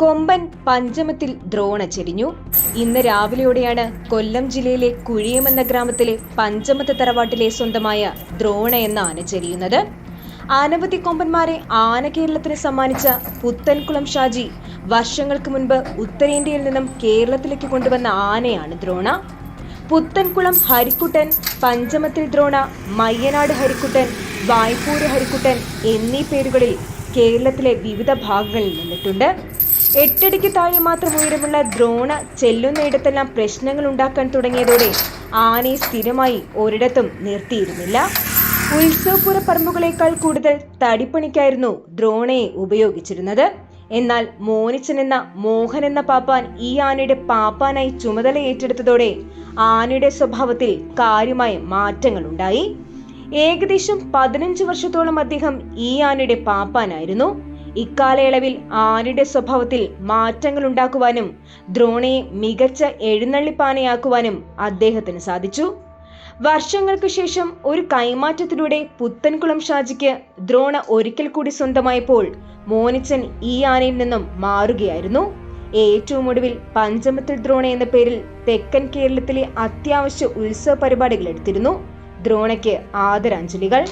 കൊമ്പൻ പഞ്ചമത്തിൽ ദ്രോണ ചെരിഞ്ഞു ഇന്ന് രാവിലെയോടെയാണ് കൊല്ലം ജില്ലയിലെ കുഴിയം എന്ന ഗ്രാമത്തിലെ പഞ്ചമത്ത് തറവാട്ടിലെ സ്വന്തമായ ദ്രോണ എന്ന ആന ചെരിയുന്നത്. അനവധി കൊമ്പന്മാരെ ആന കേരളത്തിന് സമ്മാനിച്ച പുത്തൻകുളം ഷാജി വർഷങ്ങൾക്ക് മുൻപ് ഉത്തരേന്ത്യയിൽ നിന്നും കേരളത്തിലേക്ക് കൊണ്ടുവന്ന ആനയാണ് ദ്രോണ പുത്തൻകുളം ഹരിക്കുട്ടൻ പഞ്ചമത്തിൽ ദ്രോണ മയ്യനാട് ഹരിക്കുട്ടൻ വായ്പൂര് ഹരിക്കുട്ടൻ എന്നീ പേരുകളിൽ കേരളത്തിലെ വിവിധ ഭാഗങ്ങളിൽ നിന്നിട്ടുണ്ട്. എട്ടടിക്ക് താഴെ മാത്രം ഉയരമുള്ള ദ്രോണ ചെല്ലുന്നിടത്തെല്ലാം പ്രശ്നങ്ങൾ ഉണ്ടാക്കാൻ തുടങ്ങിയതോടെ ആനയെ സ്ഥിരമായി ഒരിടത്തും നിർത്തിയിരുന്നില്ല. ഉത്സവപുര പറമ്പുകളേക്കാൾ കൂടുതൽ തടിപ്പണിക്കായിരുന്നു ദ്രോണയെ ഉപയോഗിച്ചിരുന്നത്. എന്നാൽ മോനിച്ചൻ എന്ന മോഹൻ എന്ന പാപ്പാൻ ഈ ആനയുടെ പാപ്പാനായി ചുമതല ഏറ്റെടുത്തതോടെ ആനയുടെ സ്വഭാവത്തിൽ കാര്യമായ മാറ്റങ്ങളുണ്ടായി ഏകദേശം പതിനഞ്ച് വർഷത്തോളം അദ്ദേഹം ഈ ആനയുടെ പാപ്പാനായിരുന്നു. ഇക്കാലയളവിൽ ആനയുടെ സ്വഭാവത്തിൽ മാറ്റങ്ങൾ ഉണ്ടാക്കുവാനും ദ്രോണയെ മികച്ച എഴുന്നള്ളിപ്പാനയാക്കുവാനും അദ്ദേഹത്തിന് സാധിച്ചു. വർഷങ്ങൾക്ക് ശേഷം ഒരു കൈമാറ്റത്തിലൂടെ പുത്തൻകുളം ഷാജിക്ക് ദ്രോണ ഒരിക്കൽ കൂടി സ്വന്തമായപ്പോൾ മോനിച്ചൻ ഈ ആനയിൽ നിന്നും മാറുകയായിരുന്നു. ഏറ്റവും ഒടുവിൽ പഞ്ചമത്തിൽ ദ്രോണ എന്ന പേരിൽ തെക്കൻ കേരളത്തിലെ അത്യാവശ്യ ഉത്സവ പരിപാടികൾ എടുത്തിരുന്നു. ദ്രോണയ്ക്ക് ആദരാഞ്ജലികൾ.